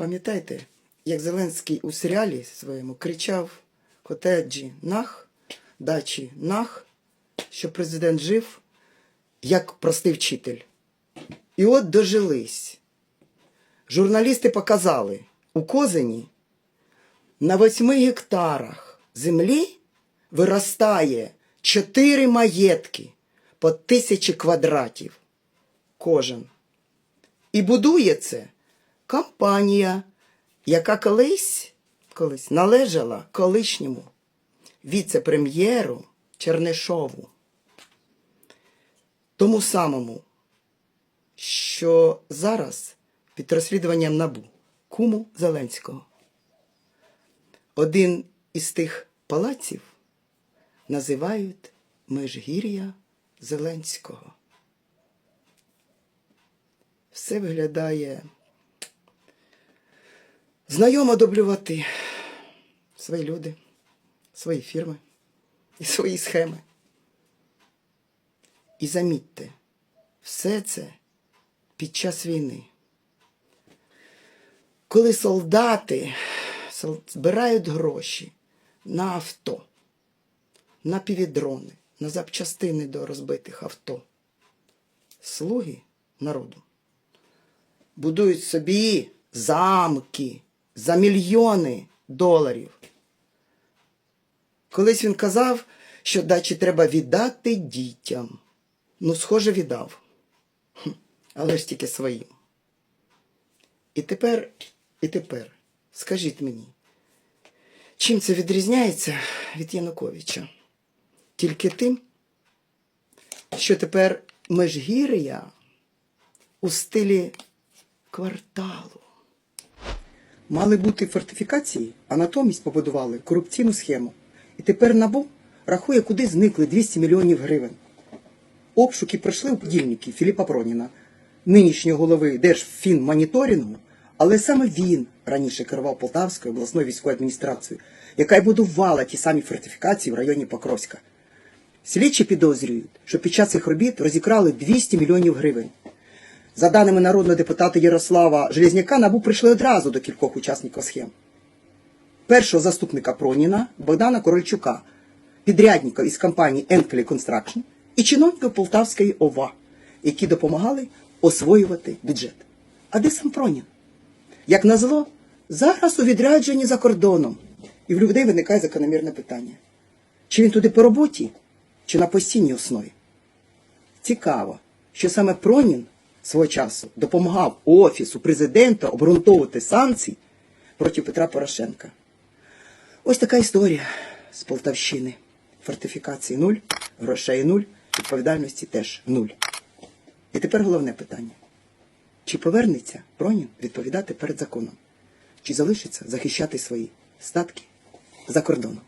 Пам'ятаєте, як Зеленський у серіалі своєму кричав котеджі нах, дачі нах, що президент жив як простий вчитель. І от дожились. Журналісти показали, у Козині на восьми гектарах землі виростає чотири маєтки по тисячі квадратів кожен. І будує це компанія, яка колись, колись належала колишньому віце-прем'єру Чернишову. Тому самому, що зараз під розслідуванням набу куму Зеленського. Один із тих палаців називають Межгір'я Зеленського. Все виглядає знайомо дублювати свої люди, свої фірми і свої схеми. І замітьте, все це під час війни. Коли солдати збирають гроші на авто, на півдрони, на запчастини до розбитих авто, слуги народу будують собі замки за мільйони доларів. Колись він казав, що дачі треба віддати дітям. Ну, схоже, віддав. Але ж тільки своїм. І тепер, і тепер, скажіть мені, чим це відрізняється від Януковича? Тільки тим, що тепер Межгір'я у стилі кварталу. Мали бути фортифікації, а натомість побудували корупційну схему. І тепер НАБУ рахує, куди зникли 200 мільйонів гривень. Обшуки пройшли у подільники Філіпа Проніна, нинішнього голови Держфінмоніторингу, але саме він раніше керував Полтавською обласною військовою адміністрацією, яка й будувала ті самі фортифікації в районі Покровська. Слідчі підозрюють, що під час цих робіт розікрали 200 мільйонів гривень. За даними народного депутата Ярослава Железняка, набу прийшли одразу до кількох учасників схем. Першого заступника Проніна Богдана Корольчука, підрядника із компанії Enkeley Construction і чиновників Полтавської ОВА, які допомагали освоювати бюджет. А де сам Пронін? Як назло, зараз у відрядженні за кордоном. І в людей виникає закономірне питання: чи він туди по роботі, чи на постійній основі? Цікаво, що саме Пронін свого часу допомагав Офісу президента обґрунтовувати санкції проти Петра Порошенка. Ось така історія з Полтавщини. Фортифікації нуль, грошей нуль, відповідальності теж нуль. І тепер головне питання. Чи повернеться Пронін відповідати перед законом? Чи залишиться захищати свої статки за кордоном?